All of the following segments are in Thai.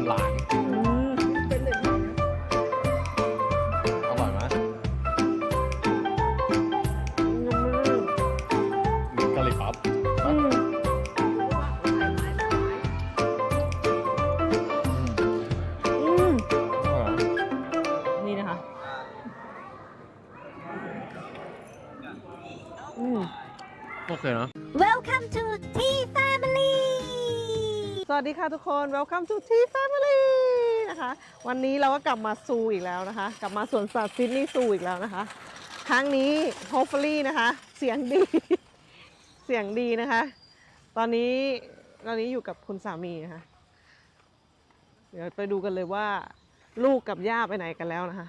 นหลานอืมเป็นหนึ่งเลยนะอร่อยไหมมีกะหรี่ปั๊บอืมอืมอืมอร่อยนะนี่นะคะอืมโอเคนะ วัสดีค่ะทุกคน Welcome to T Family นะคะ วันนี้เราก็กลับมาซูอีกแล้วนะคะ กลับมาสวนสัตว์ซิดนีย์ซูอีกแล้วนะคะ ครั้งนี้ hopefully นะคะ เสียงดี เสียงดีนะคะ ตอนนี้ตอนนี้อยู่กับคุณสามีนะคะ เดี๋ยวไปดูกันเลยว่า ลูกกับย่าไปไหนกันแล้วนะคะ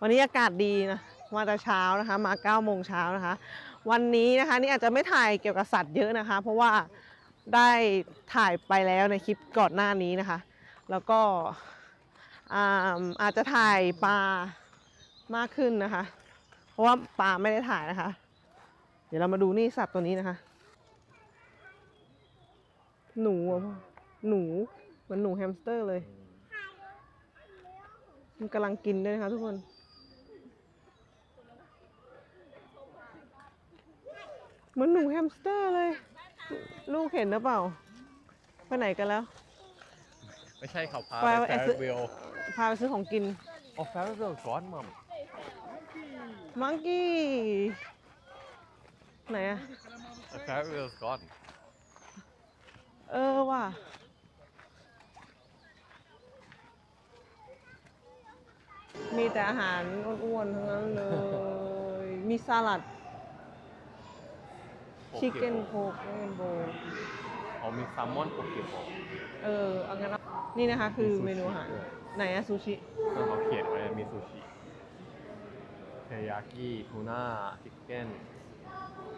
วันนี้อากาศดีนะ มาแต่เช้านะคะ มา9โมงเช้านะคะวันนี้นะคะนี่อาจจะไม่ถ่ายเกี่ยวกับสัตว์เยอะนะคะ เพราะว่า ได้ถ่ายไปแล้วในคลิปก่อนหน้านี้นะคะ แล้วก็อาอาจจะถ่ายปลามากขึ้นนะคะ เพราะว่าปลาไม่ได้ถ่ายนะคะ เดี๋ยวเรามาดูนี่สัตว์ตัวนี้นะคะ หนูหนูเหมือนหนูแฮมสเตอร์เลย มันกำลังกินด้วยนะคะทุกคนเหมือนหนูแฮมสเตอร์เลย ลูกเห็นหรือเปล่า ไปไหนกันแล้ว ไม่ใช่เขาพาไปไปไปแฟซื้อร์วิลพาไปซื้อของกินอ๋อแฟร์วิลก่อนมัมมังกี้ ไหนอะแฟร์วิลก่อนเออว่ะ มีแต่อาหารอ้วนๆทั้งนั้นเลย มีสลัด ชิคเก้นโคกชิคเก้นโบอ๋อมีแซลมอนโปเกบอลเออเอางั้นเอานี่นะคะคือเมนูอาหารไหนอะซูชิแล้วเขาเขียนไว้มีซูชิเทยากิทูน่าชิคเก้น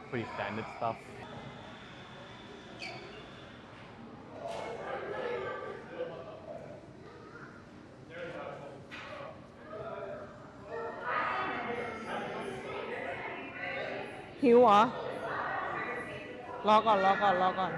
ฟรีสแตนด์สตัฟหิวเหรอ รอก่อนรอก่อนรอก่อน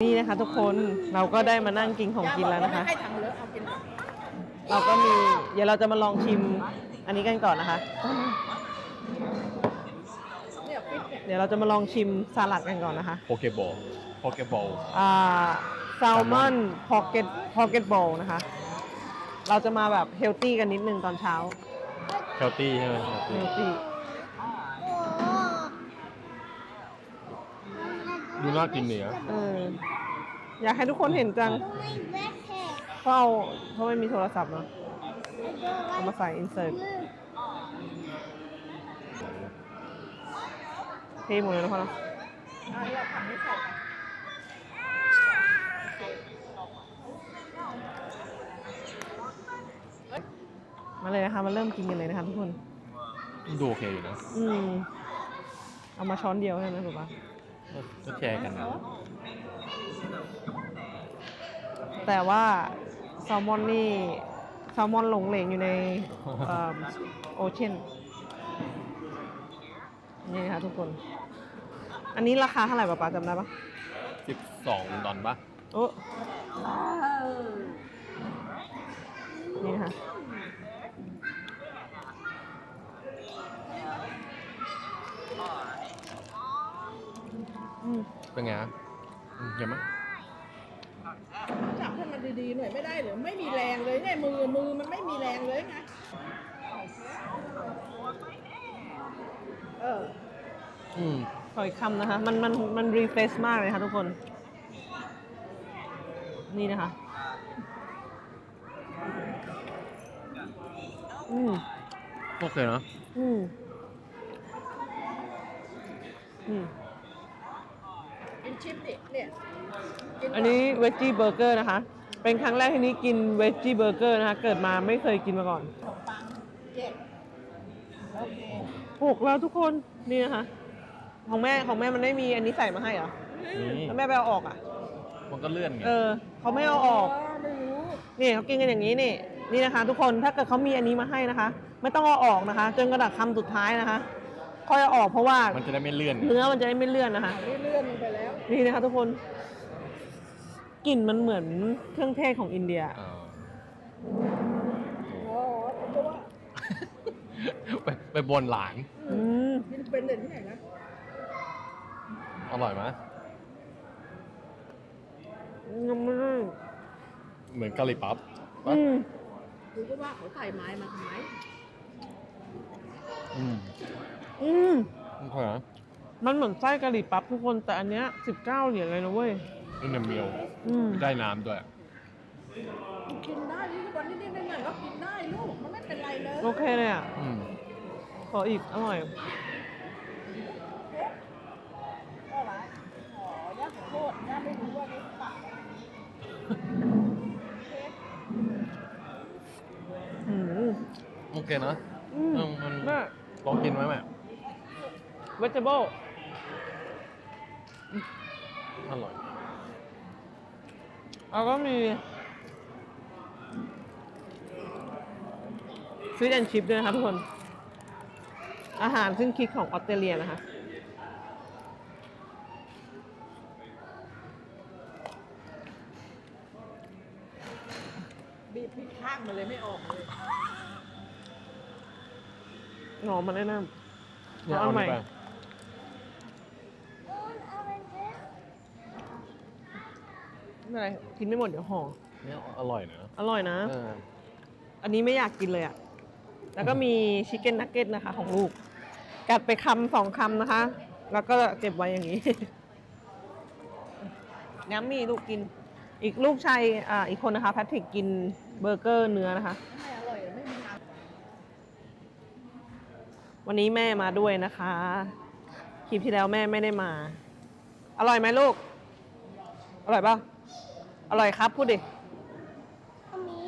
นี่นะคะทุกคนเราก็ได้มานั่งกินของกินแล้วนะคะให้ทำเลยเอากินเราก็มีเดี๋ยวเราจะมาลองชิมอันนี้กันก่อนนะคะเนี่ยฟิตเนี่ยเดี๋ยวเราจะมาลองชิมสลัดกันก่อนนะคะ โปเกบอลโปเกบอลอ่าแซลมอนพอกเก็ตพอกเก็ตบอลนะคะ เราจะมาแบบเฮลตี้กันนิดนึงตอนเช้าเฮลตี้ใช่ไหมเฮลตี้ ดูน่ากินเนี่ยเอออยากให้ทุกคนเห็นจังเพราะเอาเพราะไม่มีโทรศัพท์เนาะเอามาใส่อินเสิร์ตเทหมดเลยนะพ่อเนาะเอาเราทำให้ใส่ไปมาเลยนะคะมาเริ่มกินกันเลยนะคะทุกคน ดูโอเคอยู่นะ อืม เอามาช้อนเดียวใช่ไหมถูกปะ ก็แชร์กันนะแต่ว่าแซลมอนนี่แซลมอนหลงเหลงอยู่ในโอเชียนนี่นะคะทุกคน อันนี้ราคาเท่าไหร่ปะป๊าจำได้ปะสิบสองดอลปะโอ้นี่นะคะ เป็นไงฮะอืมเยี่ยมไหมจับให้มันดีๆหน่อยไม่ได้เหรือไม่มีแรงเลยไงมือมือมันไม่มีแรงเลยไงเอออืมขออีกคำนะคะ มันมันมันรีเฟรชมากเลยค่ะทุกคน นี่นะคะ อืมโอเคนะอืมอืมกิน ชิปดิเนี่ยกิอันนี้เวจจี้เบอร์เกอร์นะคะ เป็นครั้งแรกที่นี้กินเวจจี้เบอร์เกอร์นะคะ เกิดมาไม่เคยกินมาก่อนขนมปังเจ็ดโอเคหกแล้วทุกคนนี่นะคะ ของแม่ของแม่มันไม่มีอันนี้ใส่มาให้เหรอนี่แล้วแม่ไปเอาออกอะ มันก็เลื่อนไง เออเขาไม่เอาออก ไม่รู้นี่เขากินกันอย่างนี้นี่นี่นะคะ ทุกคนถ้าเกิดเขามีอันนี้มาให้นะคะ ไม่ต้องเอาออกนะคะ จนกระดับคำสุดท้ายนะคะ ค่อยเอาออกเพราะว่า มันจะได้ไม่เลื่อนไงเนื้อมันจะได้ไม่เลื่อนนะคะ นี่เลื่อนไปแล้ว นี่นะคะทุกคนกลิ่นมันเหมือนเครื่องเทศของอินเดียอ่าอ๋อผมก็ว่าไปไปบนหลาน อืมกินเป็นเด่นที่ไหนนะอร่อยไหมยังไม่ได้เหมือนกะหรี่ปั๊บปะอืมกูก็ว่าเขาใส่ไม้มาทำไมอืม อืมโอเคนะมันเหมือนไส้กะหรี่ปั๊บทุกคนแต่อันเนี้ยสิบเก้าเหรียญเลยนะเว้ยนี่น้ำเมียวอืมได้น้ำด้วย กินได้ที่วันนี้นี่หน่อยๆก็กินได้ลูก มันไม่เป็นไรเลย โอเคเลยอะ อืมขออีก อร่อยก็ไรอ๋อย่าขอโทษย่าไม่รู้ว่านี่ตักอืมโอเคนะอืมอืมมันน่าลองกินไหมแม่ เวจเบิลอร่อยแล้วก็มีฟิชแอนชิพด้วยนะคะทุกคน อาหารซึ่งคิดของออสเตรเลียนะคะบีบพริกข้างมันเลยไม่ออกเลยหนอมันได้น้เนี่ยเอาเอาใหม่ นี่ไปำไม่ เป็นไร กินไม่หมดเดี๋ยวห่อ เนี่ยอร่อยนะอร่อยนะ เอออันนี้ไม่อยากกินเลยอะ่ะแล้วก็มีชิคเก้นนักเก็ตนะคะ ของลูก กัดไปคำสองคำนะคะ แล้วก็เก็บไว้อย่างนี้ย้ำมีลูกกิน อีกลูกชายอ่าอีกคนนะคะแพทริกกินเบอร์เกอร์เนื้อนะคะ ไม่อร่อยไม่มีทางวันนี้แม่มาด้วยนะคะ คลิปที่แล้วแม่ไม่ได้มา อร่อยไหมลูก อร่อยเปล่า อร่อยครับพูดดิ Mommy,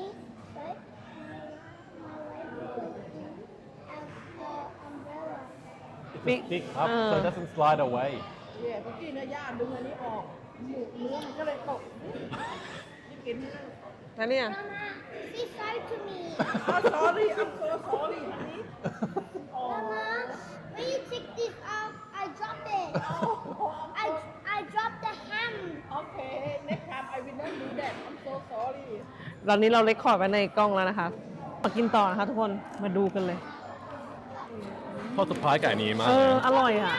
but my wife has the umbrella. Big- It's thick up so เออ it doesn't slide away เนี่ยเมื่อกี้เนี่ยย่าดึงอันนี้ออกหมูเนื้อมันก็เลยตกนี่กินไม่ได้แล้วเนี่ย Mama, say sorry to me. อ๋อ sorry I'm so sorry อันนี้ Mama, ตอนนี้เราเลคคอร์ดไว้ในกล้องแล้วนะคะมากินต่อนะคะทุกคนมาดูกันเลยทอดสะพายไก่นี้มากเอเลยอนะอร่อยอะ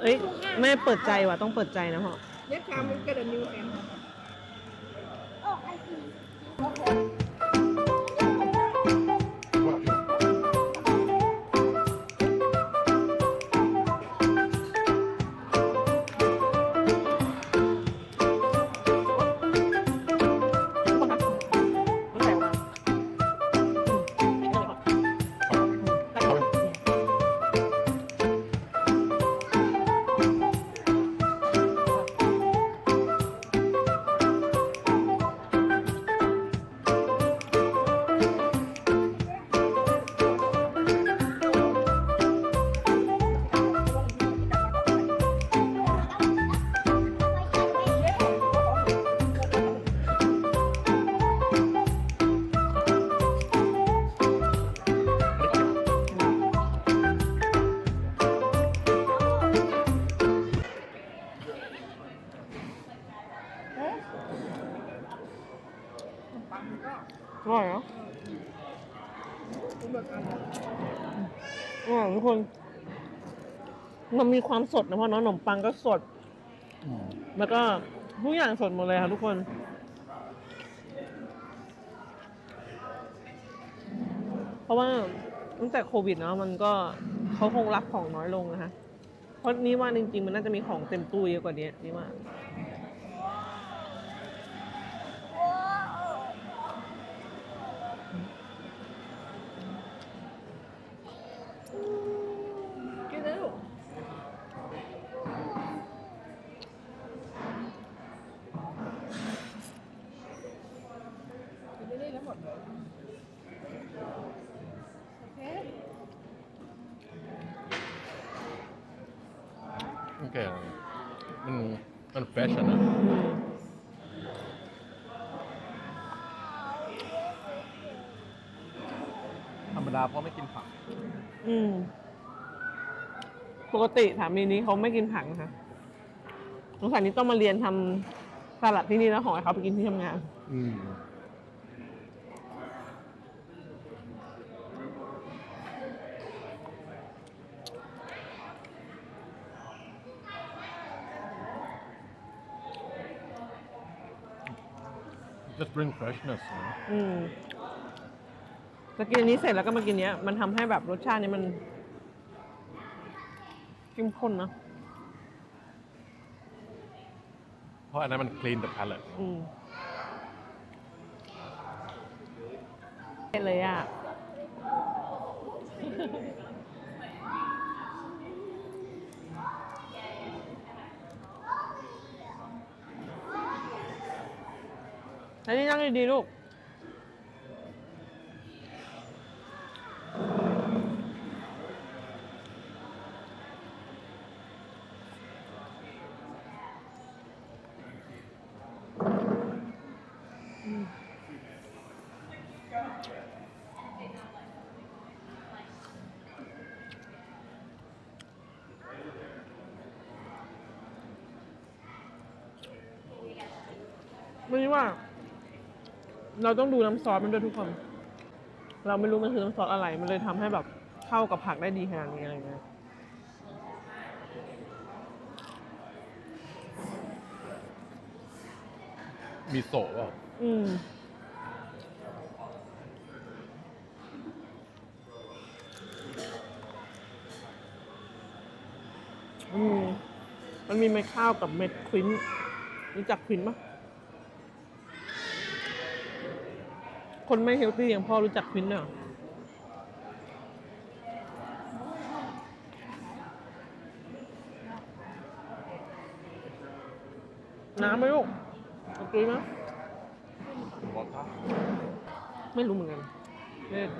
เอ้ยแม่เปิดใจว่ะต้องเปิดใจนะพ่อ next time we get a new ham Oh, I see. อ ร่อยเนาะอร่อยทุกคนมันมีความสดนะเพ่อเนาะขนมปังก็สด อืมแล้วก็ทุกอย่างสดหมดเลยค่ะทุกคน เพราะว่าตั้งแต่โควิดเนาะมันก็เขาคงรับของน้อยลงนะคะเพราะนี่ว่าจริงๆ มันน่าจะมีของเต็มตู้เยอะกว่านี้นี่ว่า กินเลยลูก โอเคมันมันเฟชอะนะอืมธรรมดาเพราะไม่กินผัก อืม ปกติสามีนี้เขาไม่กินผักนะคะสงสัยนี้ต้องมาเรียนทำสลัดที่นี่แล้วห่อให้เขาไปกินที่ทำงาน อืม just bring freshness นะอืมจะกินอันนี้เสร็จแล้วก็มากินเนี้ย มันทำให้แบบรสชาตินี้มันเข้มข้นนะเพราะอันนั้นมัน clean the palate อืมเผ็ดเลยอะ แล้วนี่นั่งดีๆลูก ไม่ว่า เราต้องดูน้ำซอสมันด้วยทุกคน เราไม่รู้มันคือน้ำซอสอะไร มันเลยทำให้แบบเข้ากับผักได้ดีขนาดนี้อะไรเงี้ยมีโซะเปล่าอืมอืมมันมีเม็ดข้าวกับเม็ดควินรู้จักควินปะ คนไม่เฮลตี้อย่างพ่อรู้จักควินเนอะน้ำไหมลูกเอากลืนไหมไม่รู้เหมือนกันเล่น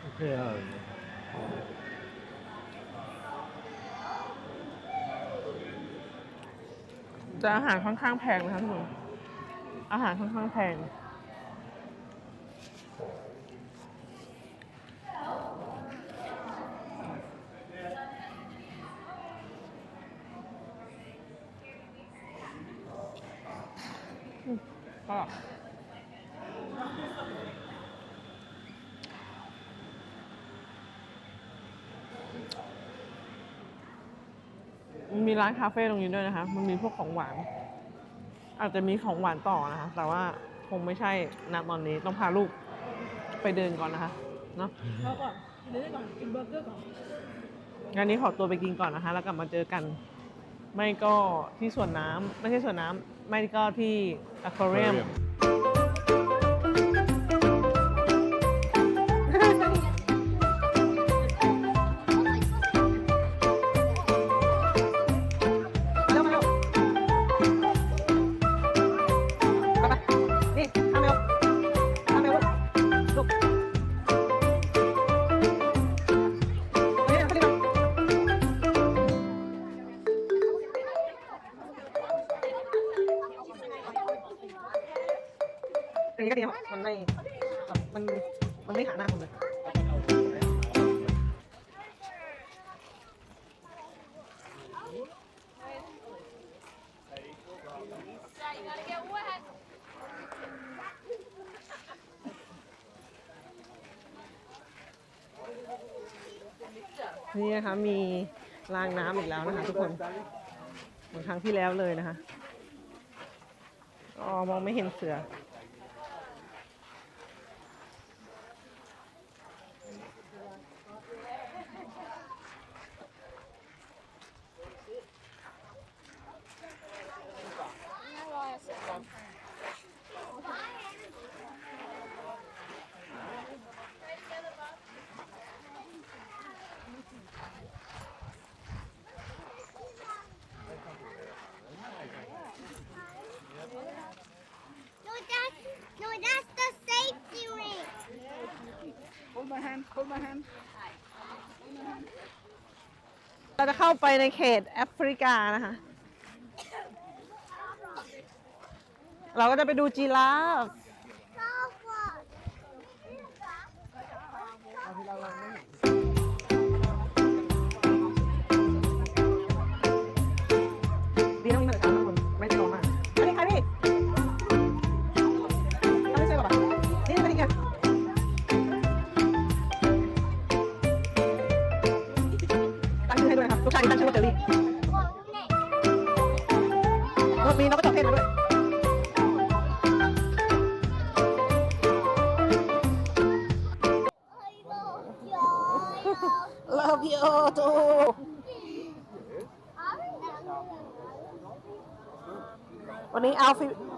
โอเคอะ จะอาหารค่อนข้างแพงนะคะทุกคนอาหารค่อนข้างแพง ก็ มีร้านคาเฟ่ตรงนี้ด้วยนะคะ มันมีพวกของหวาน อาจจะมีของหวานต่อนะคะ แต่ว่าคงไม่ใช่ณตอนนี้ ต้องพาลูกไปเดินก่อนนะคะเนาะเขาก่อนกินนี่ก่อนกินเบอร์เกอร์ก่อนงั้นนี้ขอตัวไปกินก่อนนะคะ แล้วกลับมาเจอกัน ไม่ก็ที่สวนน้ำไม่ใช่สวนน้ำไม่ก็ที่อควาเรียม นี่นะคะมีรางน้ำอีกแล้วนะคะทุกคนเหมือนครั้งที่แล้วเลยนะคะอ๋อมองไม่เห็นเสือ เราจะเข้าไปในเขตแอฟริกานะคะ เราก็จะไปดูจีราฟ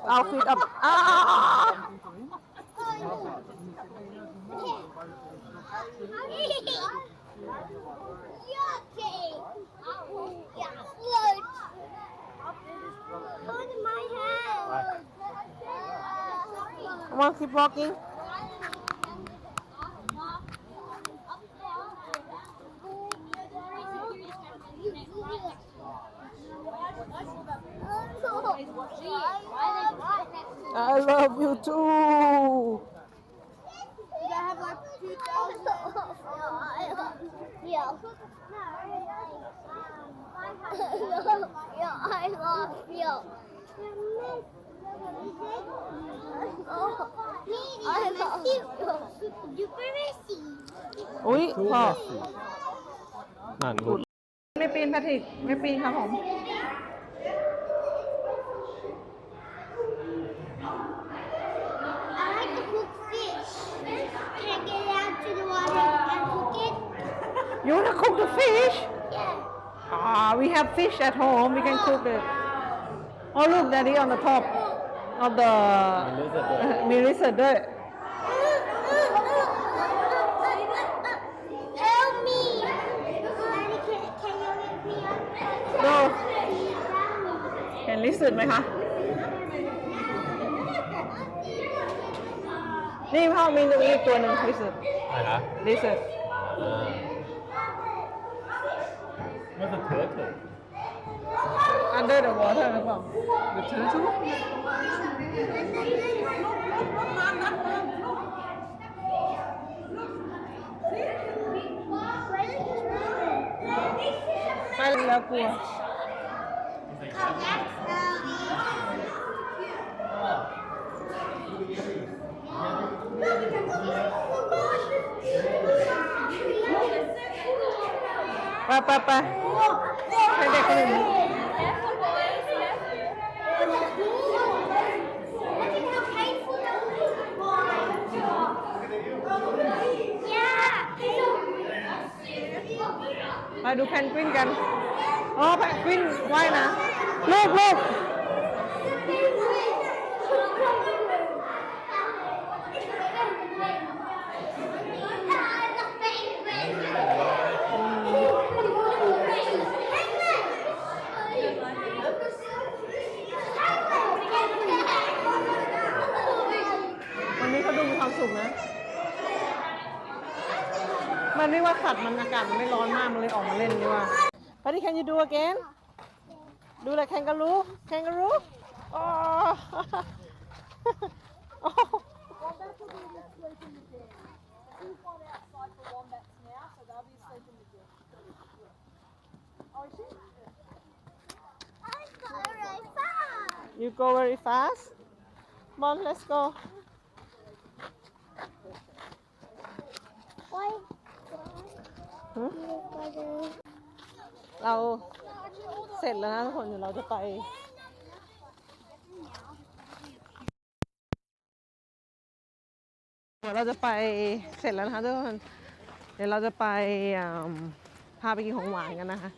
outfit of... Ah! Want keep walking? Ah. I love you too Yeah. Yeah, I love you. I love you. You mercy. อุ้ยพ่อนั่นพูดไม่ปีนแพทริกไม่ปีนครับผม You wanna cook the fish Yeah. Ah we have fish at home we can cook it Oh look daddy on the top of the มีริสด้วย Help me! Daddy, can, can you let me up? ดูเห็นลิสไหมคะ นี่พ่อมีตรงนี้อีกตัวหนึ่งลิส อะไรนะ ลิส อ่ามันจะเถิด เถิด under the water หรือเปล่า The turtle Where ไม่แล้วกลัวไปไปไปให้เด็กคนอื่นไปดูแพนกวินกัน อ๋อ แพนกวินว่ายนะ ลูกลูก วันนี้เขาดูมีความสุขนะ มันไมันอากาศมันไม่ร้อนมาก มันเลยออกมาเล่นนี่ว่าไปที่ can you do again ดูเลยแคนการูแคนการูอ๋อ you go very fast come on let's go Why? เราเสร็จแล้วนะทุกคนเดี๋ยวเราจะไปเดี๋ยวเราจะไปเสร็จแล้วนะคะทุกคน เดี๋ยวเราจะไปพาไปกินของหวานกันนะคะ